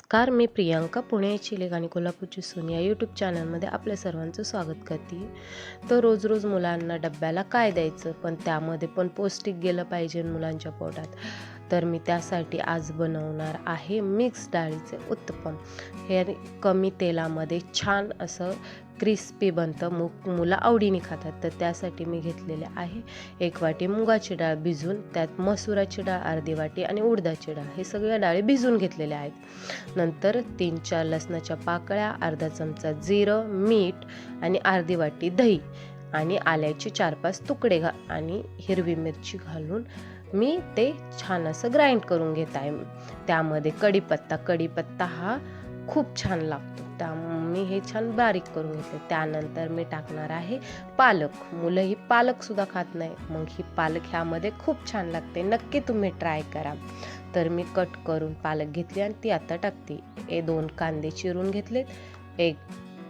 नमस्कार मी प्रियांका पुण्याची लेख आणि कोल्हापूरची सोनिया या यूट्यूब चॅनलमध्ये आपल्या सर्वांचं स्वागत करते. तर रोज रोज मुलांना डब्याला काय द्यायचं? पण त्यामध्ये पण पौष्टिक गेलं पाहिजे मुलांच्या पोटात. तर मी त्यासाठी आज बनवणार आहे मिक्स डाळीचे उत्तपम. हे कमी तेलामध्ये छान असं क्रिस्पी बनतं. मु मुलं आवडीने खातात. तर त्यासाठी मी घेतलेले आहे एक वाटी मुगाची डाळ भिजून त्यात मसुराची डाळ अर्धी वाटी आणि उडदाची डाळ. हे सगळ्या डाळी भिजून घेतलेल्या आहेत. नंतर तीन चार लसणाच्या पाकळ्या अर्धा चमचा जिरं मीठ आणि अर्धी वाटी दही. आणि आल्याचे चार पाच तुकडे घा आणि हिरवी मिरची घालून मी ते छान असं ग्राइंड करून घेत आहे. त्यामध्ये कढीपत्ता कढीपत्ता हा खूप छान लागतो. त्या मी हे छान बारीक करून घेते. त्यानंतर मी टाकणार आहे पालक. मुलं ही पालकसुद्धा खात नाही. मग ही पालक ह्यामध्ये खूप छान लागते. नक्की तुम्ही ट्राय करा. तर मी कट करून पालक घेतली आणि ती आता टाकते. हे दोन कांदे चिरून घेतलेत. एक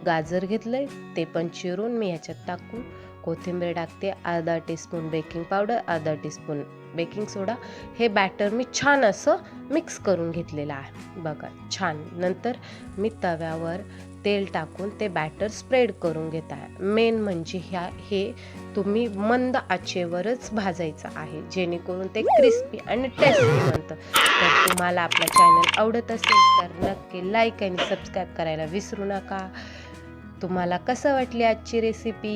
गाजर घेतलंय ते पण चिरून मी ह्याच्यात टाकून कोथिंबीर टाकते अर्धा टीस्पून बेकिंग पावडर अर्धा टीस्पून बेकिंग सोडा हे बॅटर मी छान असं मिक्स करून घेतलेलं आहे. बघा छान. नंतर मी तव्यावर तेल टाकून ते बॅटर स्प्रेड करून घेत आहे. मेन म्हणजे ह्या हे तुम्ही मंद आचेवरच भाजायचं आहे जेणेकरून ते क्रिस्पी आणि टेस्टी बनतं. तर तुम्हाला आपला चॅनल आवडत असेल तर नक्की लाईक आणि सबस्क्राईब करायला विसरू नका. तुम्हाला कसं वाटली आजची रेसिपी